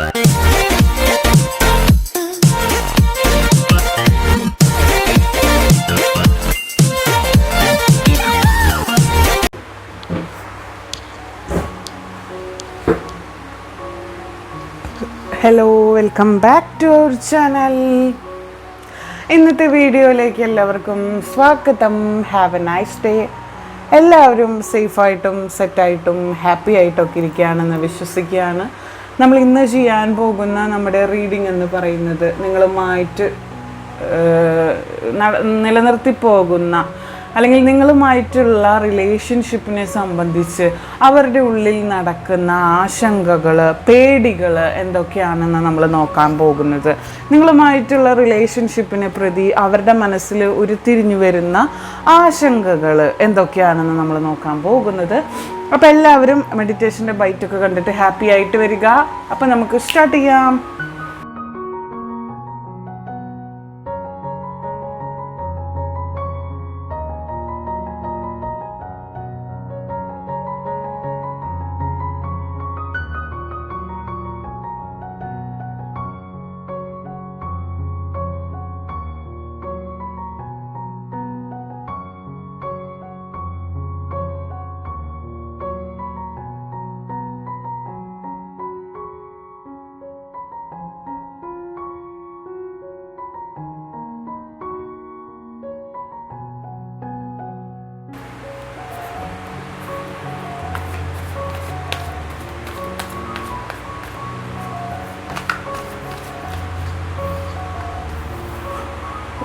Hello welcome back to our channel ഇന്നത്തെ വീഡിയോയിലേക്ക് എല്ലാവർക്കും സ്വാഗതം. ഹാവ് എ നൈസ് ഡേ എല്ലാവരും സേഫായിട്ടും സെറ്റായിട്ടും ഹാപ്പി ആയിട്ടൊക്കെ ഇരിക്കുകയാണെന്ന് വിശ്വസിക്കുകയാണ്. നമ്മൾ ഇന്ന് ചെയ്യാൻ പോകുന്ന നമ്മുടെ റീഡിംഗ് എന്ന് പറയുന്നത് നിങ്ങളുമായിട്ട് നിലനിർത്തി പോകുന്ന അല്ലെങ്കിൽ നിങ്ങളുമായിട്ടുള്ള റിലേഷൻഷിപ്പിനെ സംബന്ധിച്ച് അവരുടെ ഉള്ളിൽ നടക്കുന്ന ആശങ്കകൾ പേടികൾ എന്തൊക്കെയാണെന്ന് നമ്മൾ നോക്കാൻ പോകുന്നത്. നിങ്ങളുമായിട്ടുള്ള റിലേഷൻഷിപ്പിനെ പ്രതി അവരുടെ മനസ്സിൽ ഉരുത്തിരിഞ്ഞു വരുന്ന ആശങ്കകൾ എന്തൊക്കെയാണെന്ന് നമ്മൾ നോക്കാൻ പോകുന്നത്. അപ്പോൾ എല്ലാവരും മെഡിറ്റേഷന്റെ ബൈറ്റൊക്കെ കണ്ടിട്ട് ഹാപ്പി ആയിട്ട് വരിക. അപ്പോൾ നമുക്ക് സ്റ്റാർട്ട് ചെയ്യാം.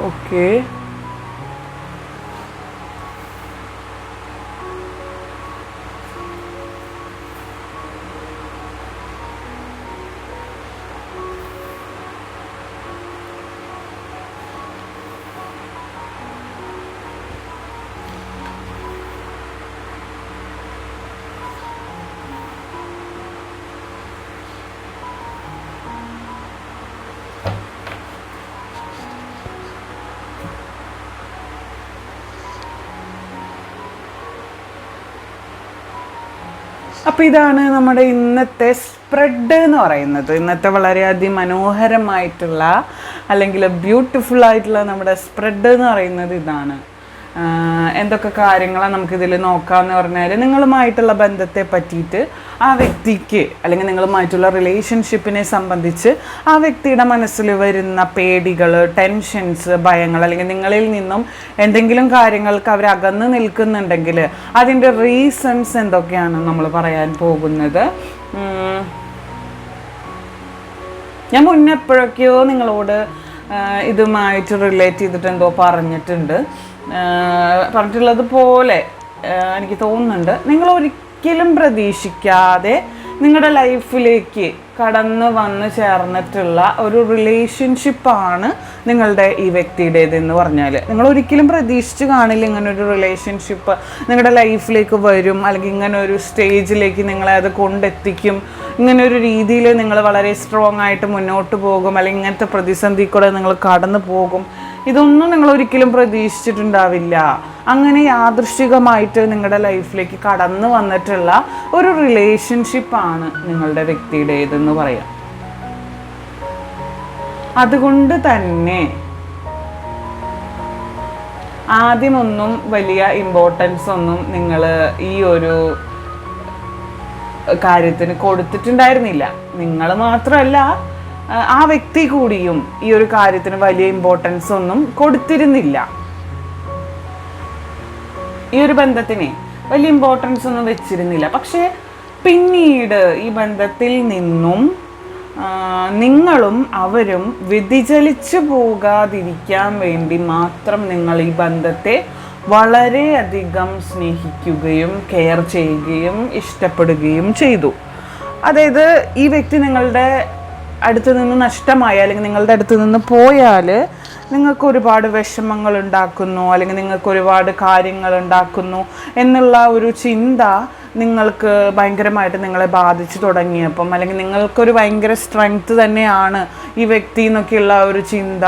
ഓക്കെ അപ്പോൾ ഇതാണ് നമ്മുടെ ഇന്നത്തെ സ്പ്രെഡ് എന്ന് പറയുന്നത്. ഇന്നത്തെ വളരെ മനോഹരമായിട്ടുള്ള അല്ലെങ്കിൽ ബ്യൂട്ടിഫുൾ ആയിട്ടുള്ള നമ്മുടെ സ്പ്രെഡ് എന്ന് പറയുന്നത് ഇതാണ്. എന്തൊക്കെ കാര്യങ്ങളാണ് നമുക്കിതിൽ നോക്കാമെന്ന് പറഞ്ഞാൽ നിങ്ങളുമായിട്ടുള്ള ബന്ധത്തെ പറ്റിയിട്ട് ആ വ്യക്തിക്ക് അല്ലെങ്കിൽ നിങ്ങളുമായിട്ടുള്ള റിലേഷൻഷിപ്പിനെ സംബന്ധിച്ച് ആ വ്യക്തിയുടെ മനസ്സിൽ വരുന്ന പേടികൾ ടെൻഷൻസ് ഭയങ്ങൾ അല്ലെങ്കിൽ നിങ്ങളിൽ നിന്നും എന്തെങ്കിലും കാര്യങ്ങൾക്ക് അവർ അകന്ന് നിൽക്കുന്നുണ്ടെങ്കിൽ അതിന്റെ റീസൺസ് എന്തൊക്കെയാണ് നമ്മൾ പറയാൻ പോകുന്നത്? ഞാൻ മുന്നേ എപ്പോഴൊക്കെയോ നിങ്ങളോട് ഇതുമായിട്ട് റിലേറ്റ് ചെയ്തിട്ട് എന്തോ പറഞ്ഞിട്ടുണ്ട്. പറഞ്ഞിട്ടുള്ളത് പോലെ എനിക്ക് തോന്നുന്നുണ്ട്. നിങ്ങൾ ഒരിക്കലും പ്രതീക്ഷിക്കാതെ നിങ്ങളുടെ ലൈഫിലേക്ക് കടന്ന് വന്ന് ചേർന്നിട്ടുള്ള ഒരു റിലേഷൻഷിപ്പാണ് നിങ്ങളുടെ ഈ വ്യക്തിയുടേതെന്ന് പറഞ്ഞാൽ നിങ്ങൾ ഒരിക്കലും പ്രതീക്ഷിച്ച് കാണില്ല ഇങ്ങനെ ഒരു റിലേഷൻഷിപ്പ് നിങ്ങളുടെ ലൈഫിലേക്ക് വരും അല്ലെങ്കിൽ ഇങ്ങനെ ഒരു സ്റ്റേജിലേക്ക് നിങ്ങളെ അത് കൊണ്ടെത്തിക്കും. ഇങ്ങനെ ഒരു രീതിയിൽ നിങ്ങൾ വളരെ സ്ട്രോങ് ആയിട്ട് മുന്നോട്ട് പോകും അല്ലെങ്കിൽ ഇങ്ങനത്തെ പ്രതിസന്ധി കൂടെ നിങ്ങൾ കടന്നു പോകും. ഇതൊന്നും നിങ്ങൾ ഒരിക്കലും പ്രതീക്ഷിച്ചിട്ടുണ്ടാവില്ല. അങ്ങനെ യാദൃശികമായിട്ട് നിങ്ങളുടെ ലൈഫിലേക്ക് കടന്നു വന്നിട്ടുള്ള ഒരു റിലേഷൻഷിപ്പാണ് നിങ്ങളുടെ വ്യക്തിയുടേതെന്ന് പറയാം. അതുകൊണ്ട് തന്നെ ആദ്യമൊന്നും വലിയ ഇമ്പോർട്ടൻസ് ഒന്നും നിങ്ങൾ ഈ ഒരു കാര്യത്തിന് കൊടുത്തിട്ടുണ്ടായിരുന്നില്ല. നിങ്ങൾ മാത്രമല്ല ആ, വ്യക്തി കൂടിയും ഈ ഒരു കാര്യത്തിന് വലിയ ഇമ്പോർട്ടൻസ് ഒന്നും കൊടുത്തിരുന്നില്ല. ഈ ഒരു ബന്ധത്തിന് വലിയ ഇമ്പോർട്ടൻസ് ഒന്നും വെച്ചിരുന്നില്ല. പക്ഷേ പിന്നീട് ഈ ബന്ധത്തിൽ നിന്നും നിങ്ങളും അവരും വ്യതിചലിച്ചു പോകാതിരിക്കാൻ വേണ്ടി മാത്രം നിങ്ങൾ ഈ ബന്ധത്തെ വളരെയധികം സ്നേഹിക്കുകയും കെയർ ചെയ്യുകയും ഇഷ്ടപ്പെടുകയും ചെയ്തു. അതായത് ഈ വ്യക്തി നിങ്ങളുടെ അടുത്ത് നിന്ന് നഷ്ടമായ അല്ലെങ്കിൽ നിങ്ങളുടെ അടുത്ത് നിന്ന് പോയാൽ നിങ്ങൾക്ക് ഒരുപാട് വിഷമങ്ങൾ ഉണ്ടാക്കുന്നു അല്ലെങ്കിൽ നിങ്ങൾക്ക് ഒരുപാട് കാര്യങ്ങൾ ഉണ്ടാക്കുന്നു എന്നുള്ള ഒരു ചിന്ത നിങ്ങൾക്ക് ഭയങ്കരമായിട്ട് നിങ്ങളെ ബാധിച്ചു തുടങ്ങിയപ്പം അല്ലെങ്കിൽ നിങ്ങൾക്കൊരു ഭയങ്കര സ്ട്രെങ്ത് തന്നെയാണ് ഈ വ്യക്തി എന്നൊക്കെയുള്ള ഒരു ചിന്ത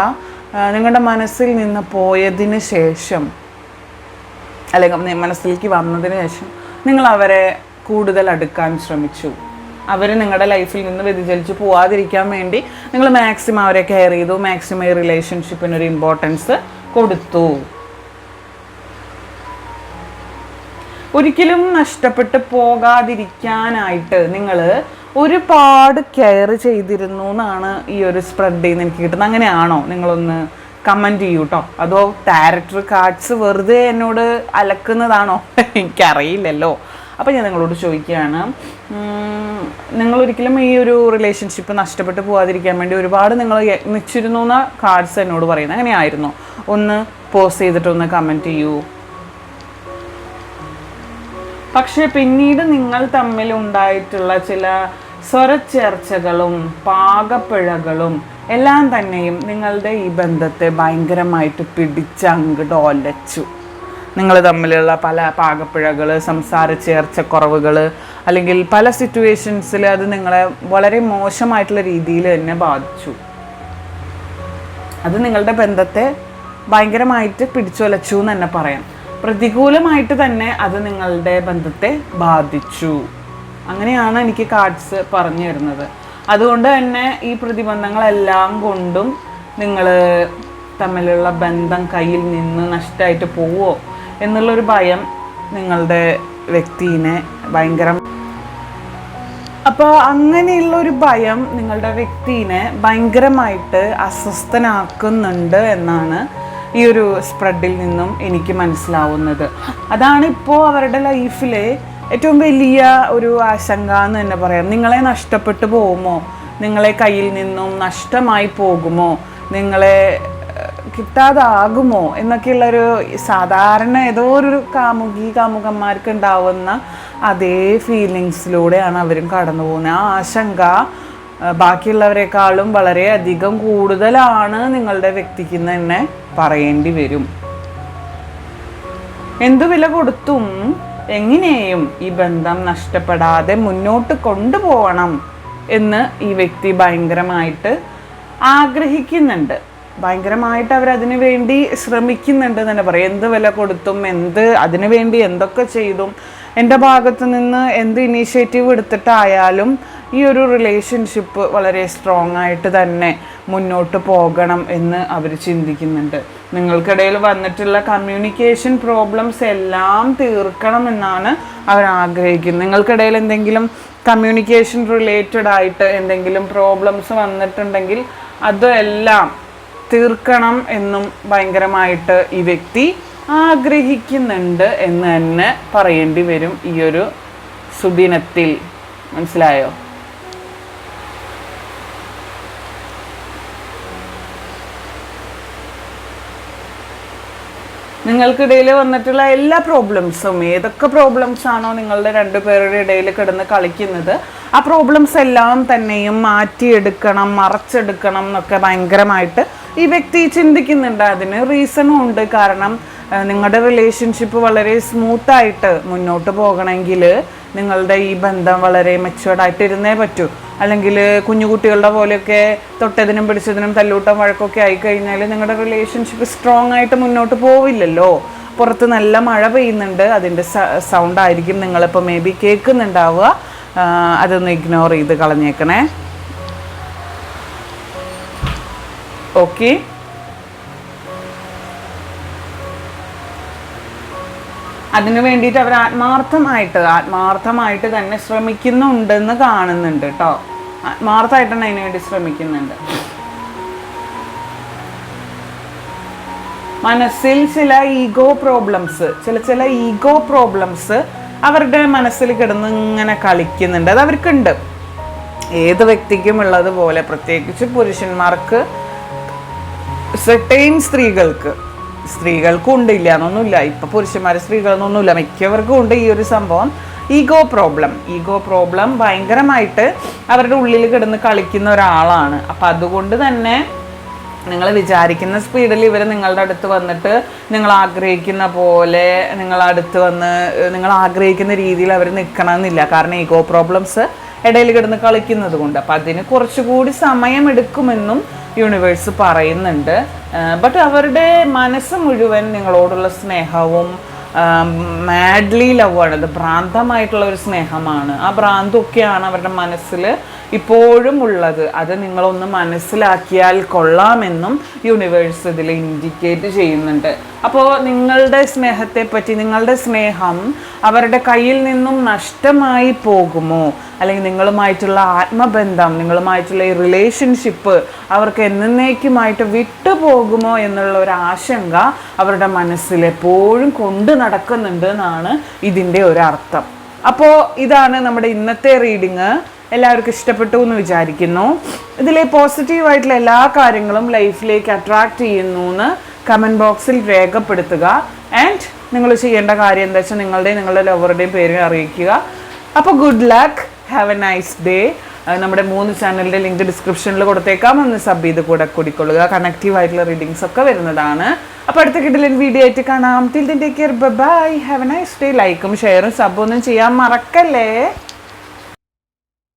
നിങ്ങളുടെ മനസ്സിൽ നിന്ന് പോയതിന് ശേഷം അല്ലെങ്കിൽ മനസ്സിലേക്ക് വന്നതിന് ശേഷം നിങ്ങൾ അവരെ കൂടുതൽ അടുക്കാൻ ശ്രമിച്ചു. അവർ നിങ്ങളുടെ ലൈഫിൽ നിന്ന് വ്യതിചലിച്ച് പോവാതിരിക്കാൻ വേണ്ടി നിങ്ങൾ മാക്സിമം അവരെ കെയർ ചെയ്തു. മാക്സിമം ഈ റിലേഷൻഷിപ്പിന് ഒരു ഇമ്പോർട്ടൻസ് കൊടുത്തു. ഒരിക്കലും നഷ്ടപ്പെട്ട് പോകാതിരിക്കാനായിട്ട് നിങ്ങൾ ഒരുപാട് കെയർ ചെയ്തിരുന്നു എന്നാണ് ഈ ഒരു സ്പ്രെഡ് ചെയ്യുന്ന എനിക്ക് കിട്ടുന്നത്. അങ്ങനെയാണോ നിങ്ങളൊന്ന് കമന്റ് ചെയ്യൂ കേട്ടോ അതോ ക്യാരക്ടർ കാർഡ്സ് വെറുതെ എന്നോട് അലക്കുന്നതാണോ? എനിക്കറിയില്ലല്ലോ. അപ്പോൾ ഞാൻ നിങ്ങളോട് ചോദിക്കുകയാണ്. നിങ്ങൾ ഒരിക്കലും ഈ ഒരു റിലേഷൻഷിപ്പ് നഷ്ടപ്പെട്ട് പോകാതിരിക്കാൻ വേണ്ടി ഒരുപാട് നിങ്ങൾ യത്നിച്ചിരുന്നു എന്ന കാർഡ്സ് എന്നോട് പറയുന്നത്. അങ്ങനെയായിരുന്നു. ഒന്ന് പോസ്റ്റ് ചെയ്തിട്ടൊന്ന് കമന്റ് ചെയ്യൂ. പക്ഷെ പിന്നീട് നിങ്ങൾ തമ്മിൽ ഉണ്ടായിട്ടുള്ള ചില സ്വരച്ചേർച്ചകളും പാകപ്പിഴകളും എല്ലാം തന്നെയും നിങ്ങളുടെ ഈ ബന്ധത്തെ ഭയങ്കരമായിട്ട് പിടിച്ചങ്ങ് ഡോലച്ചു. നിങ്ങൾ തമ്മിലുള്ള പല പാകപ്പിഴകൾ സംസാര ചേർച്ചക്കുറവുകൾ അല്ലെങ്കിൽ പല സിറ്റുവേഷൻസിൽ അത് നിങ്ങളെ വളരെ മോശമായിട്ടുള്ള രീതിയിൽ തന്നെ ബാധിച്ചു. അത് നിങ്ങളുടെ ബന്ധത്തെ ഭയങ്കരമായിട്ട് പിടിച്ചുലച്ചു എന്ന് തന്നെ പറയാം. പ്രതികൂലമായിട്ട് തന്നെ അത് നിങ്ങളുടെ ബന്ധത്തെ ബാധിച്ചു. അങ്ങനെയാണ് എനിക്ക് കാർഡ്സ് പറഞ്ഞു തരുന്നത്. അതുകൊണ്ട് തന്നെ ഈ പ്രതിബന്ധങ്ങളെല്ലാം കൊണ്ടും നിങ്ങൾ തമ്മിലുള്ള ബന്ധം കയ്യിൽ നിന്ന് നഷ്ടമായിട്ട് പോവോ എന്നുള്ളൊരു ഭയം നിങ്ങളുടെ വ്യക്തിനെ ഭയങ്കരം അപ്പോൾ അങ്ങനെയുള്ള ഒരു ഭയം നിങ്ങളുടെ വ്യക്തിനെ ഭയങ്കരമായിട്ട് അസ്വസ്ഥനാക്കുന്നുണ്ട് എന്നാണ് ഈ ഒരു സ്പ്രെഡിൽ നിന്നും എനിക്ക് മനസ്സിലാവുന്നത്. അതാണ് ഇപ്പോൾ അവരുടെ ലൈഫിലെ ഏറ്റവും വലിയ ഒരു ആശങ്ക എന്ന് തന്നെ പറയാം. നിങ്ങളെ നഷ്ടപ്പെട്ടു പോകുമോ? നിങ്ങളെ കയ്യിൽ നിന്നും നഷ്ടമായി പോകുമോ? നിങ്ങളെ കിട്ടാതാകുമോ? എന്നൊക്കെയുള്ളൊരു സാധാരണ ഏതോ ഒരു കാമുകി കാമുകന്മാർക്ക് ഉണ്ടാവുന്ന അതേ ഫീലിങ്സിലൂടെയാണ് അവരും കടന്നു പോകുന്നത്. ആ ആശങ്ക ബാക്കിയുള്ളവരെക്കാളും വളരെയധികം കൂടുതലാണ് നിങ്ങളുടെ വ്യക്തിക്ക് തന്നെ പറയേണ്ടി വരും. എന്തു വില കൊടുത്തും എങ്ങനെയും ഈ ബന്ധം നഷ്ടപ്പെടാതെ മുന്നോട്ട് കൊണ്ടുപോകണം എന്ന് ഈ വ്യക്തി ഭയങ്കരമായിട്ട് ആഗ്രഹിക്കുന്നുണ്ട്. ഭയങ്കരമായിട്ട് അവരതിനു വേണ്ടി ശ്രമിക്കുന്നുണ്ട് തന്നെ പറയും. എന്ത് വില കൊടുത്തും എന്ത് അതിനു വേണ്ടി എന്തൊക്കെ ചെയ്തും എന്റെ ഭാഗത്തു നിന്ന് എന്ത് ഇനീഷ്യേറ്റീവ് എടുത്തിട്ടായാലും ഈ ഒരു റിലേഷൻഷിപ്പ് വളരെ സ്ട്രോങ് ആയിട്ട് തന്നെ മുന്നോട്ട് പോകണം എന്ന് അവർ ചിന്തിക്കുന്നുണ്ട്. നിങ്ങൾക്കിടയിൽ വന്നിട്ടുള്ള കമ്മ്യൂണിക്കേഷൻ പ്രോബ്ലംസ് എല്ലാം തീർക്കണം എന്നാണ് അവർ ആഗ്രഹിക്കുന്നത്. നിങ്ങൾക്കിടയിൽ എന്തെങ്കിലും കമ്മ്യൂണിക്കേഷൻ റിലേറ്റഡ് ആയിട്ട് എന്തെങ്കിലും പ്രോബ്ലംസ് വന്നിട്ടുണ്ടെങ്കിൽ അതെല്ലാം തീർക്കണം എന്നും ഭയങ്കരമായിട്ട് ഈ വ്യക്തി ആഗ്രഹിക്കുന്നുണ്ട് എന്ന് തന്നെ പറയേണ്ടി വരും ഈ ഒരു സുദിനത്തിൽ. മനസ്സിലായോ? നിങ്ങൾക്കിടയിൽ വന്നിട്ടുള്ള എല്ലാ പ്രോബ്ലംസും ഏതൊക്കെ പ്രോബ്ലംസ് ആണോ നിങ്ങളുടെ രണ്ടുപേരുടെ ഇടയിൽ കിടന്ന് കളിക്കുന്നത് ആ പ്രോബ്ലംസ് എല്ലാം തന്നെയും മാറ്റിയെടുക്കണം മറച്ചെടുക്കണം എന്നൊക്കെ ഭയങ്കരമായിട്ട് ഈ വ്യക്തി ചിന്തിക്കുന്നുണ്ട്. അതിന് റീസണും ഉണ്ട്. കാരണം നിങ്ങളുടെ റിലേഷൻഷിപ്പ് വളരെ സ്മൂത്തായിട്ട് മുന്നോട്ട് പോകണമെങ്കിൽ നിങ്ങളുടെ ഈ ബന്ധം വളരെ മെച്ചുവേർഡ് ആയിട്ട് ഇരുന്നേ പറ്റൂ. അല്ലെങ്കിൽ കുഞ്ഞുകുട്ടികളുടെ പോലെയൊക്കെ തൊട്ടതിനും പിടിച്ചതിനും തല്ലൂട്ടം വഴക്കൊക്കെ ആയി കഴിഞ്ഞാൽ നിങ്ങളുടെ റിലേഷൻഷിപ്പ് സ്ട്രോങ് ആയിട്ട് മുന്നോട്ട് പോവില്ലല്ലോ. പുറത്ത് നല്ല മഴ പെയ്യുന്നുണ്ട്. അതിന്റെ സൗണ്ട് ആയിരിക്കും നിങ്ങളിപ്പോൾ മേ ബി കേൾക്കുന്നുണ്ടാവുക. അതൊന്ന് ഇഗ്നോർ ചെയ്ത് കളഞ്ഞേക്കണേ. ഓക്കെ അതിനു വേണ്ടിയിട്ട് അവർ ആത്മാർത്ഥമായിട്ട് ആത്മാർത്ഥമായിട്ട് തന്നെ ശ്രമിക്കുന്നുണ്ടെന്ന് കാണുന്നുണ്ട് കേട്ടോ. ആത്മാർത്ഥമായിട്ട് തന്നെ അതിനു വേണ്ടി ശ്രമിക്കുന്നുണ്ട്. മനസ്സിൽ ചില ഈഗോ പ്രോബ്ലംസ് ചില ചില ഈഗോ പ്രോബ്ലംസ് അവരുടെ മനസ്സിൽ കിടന്ന് ഇങ്ങനെ കളിക്കുന്നുണ്ട്. അത് അവർക്കുണ്ട്. ഏത് വ്യക്തിക്കും ഉള്ളതുപോലെ പ്രത്യേകിച്ച് പുരുഷന്മാർക്ക് സെർട്ടൈൻ സ്ത്രീകൾക്ക് സ്ത്രീകൾക്കും ഉണ്ട് ഇല്ല എന്നൊന്നുമില്ല. ഇപ്പം പുരുഷന്മാർ സ്ത്രീകളെന്നൊന്നുമില്ല. മിക്കവർക്കും ഉണ്ട് ഈ ഒരു സംഭവം. ഈഗോ പ്രോബ്ലം ഈഗോ പ്രോബ്ലം ഭയങ്കരമായിട്ട് അവരുടെ ഉള്ളിൽ കിടന്ന് കളിക്കുന്ന ഒരാളാണ്. അപ്പം അതുകൊണ്ട് തന്നെ നിങ്ങൾ വിചാരിക്കുന്ന സ്പീഡിൽ ഇവർ നിങ്ങളുടെ അടുത്ത് വന്നിട്ട് നിങ്ങൾ ആഗ്രഹിക്കുന്ന പോലെ നിങ്ങൾ അടുത്ത് വന്ന് നിങ്ങൾ ആഗ്രഹിക്കുന്ന രീതിയിൽ അവർ നിൽക്കണമെന്നില്ല കാരണം ഈഗോ പ്രോബ്ലംസ് ഇടയിൽ കിടന്ന് കളിക്കുന്നത് കൊണ്ട് അപ്പം അതിന് കുറച്ചുകൂടി സമയമെടുക്കുമെന്നും യൂണിവേഴ്സ് പറയുന്നുണ്ട്. ബട്ട് അവരുടെ മനസ്സ് മുഴുവൻ നിങ്ങളോടുള്ള സ്നേഹവും മാഡ്ലി ലവ് ആണ്. അത് ഭ്രാന്തമായിട്ടുള്ള ഒരു സ്നേഹമാണ്. ആ ഭ്രാന്തൊക്കെയാണ് അവരുടെ മനസ്സിൽ ഇപ്പോഴും ഉള്ളത് അത് നിങ്ങളൊന്ന് മനസ്സിലാക്കിയാൽ കൊള്ളാമെന്നും യൂണിവേഴ്സ് ഇതിൽ ഇൻഡിക്കേറ്റ് ചെയ്യുന്നുണ്ട്. അപ്പോൾ നിങ്ങളുടെ സ്നേഹത്തെ പറ്റി നിങ്ങളുടെ സ്നേഹം അവരുടെ കയ്യിൽ നിന്നും നഷ്ടമായി പോകുമോ? അല്ലെങ്കിൽ നിങ്ങളുമായിട്ടുള്ള ആത്മബന്ധം നിങ്ങളുമായിട്ടുള്ള ഈ റിലേഷൻഷിപ്പ് അവർക്ക് എന്നേക്കുമായിട്ട് വിട്ടുപോകുമോ എന്നുള്ള ഒരു ആശങ്ക അവരുടെ മനസ്സിൽ എപ്പോഴും കൊണ്ടു നടക്കുന്നുണ്ട് എന്നാണ് ഇതിന്റെ ഒരു അർത്ഥം. അപ്പോൾ ഇതാണ് നമ്മുടെ ഇന്നത്തെ റീഡിങ് എല്ലാവർക്കും ഇഷ്ടപ്പെട്ടു എന്ന് വിചാരിക്കുന്നു. ഇതിലെ പോസിറ്റീവായിട്ടുള്ള എല്ലാ കാര്യങ്ങളും ലൈഫിലേക്ക് അട്രാക്റ്റ് ചെയ്യുന്നു എന്ന് കമന്റ് ബോക്സിൽ രേഖപ്പെടുത്തുക. ആൻഡ് നിങ്ങൾ ചെയ്യേണ്ട കാര്യം എന്താ വെച്ചാൽ നിങ്ങളുടെയും നിങ്ങളുടെ ലവറുടെയും പേര് അറിയിക്കുക. അപ്പോൾ good luck have a nice day നമ്മുടെ മൂന്ന് ചാനലിന്റെ ലിങ്ക് ഡിസ്ക്രിപ്ഷനിൽ കൊടുത്തേക്കാം. ഒന്ന് സബ് ചെയ്ത് കൂടെ കൂടിക്കൊള്ളുക. കണക്റ്റീവ് ആയിട്ടുള്ള റീഡിങ്സ് ഒക്കെ വരുന്നതാണ്. അപ്പോൾ അടുത്ത കിട്ടിൽ വീഡിയോ ആയിട്ട് കാണാം. Till then take care bye have a nice day ലൈക്കും ഷെയറും സബും ഒന്നും ചെയ്യാൻ മറക്കല്ലേ?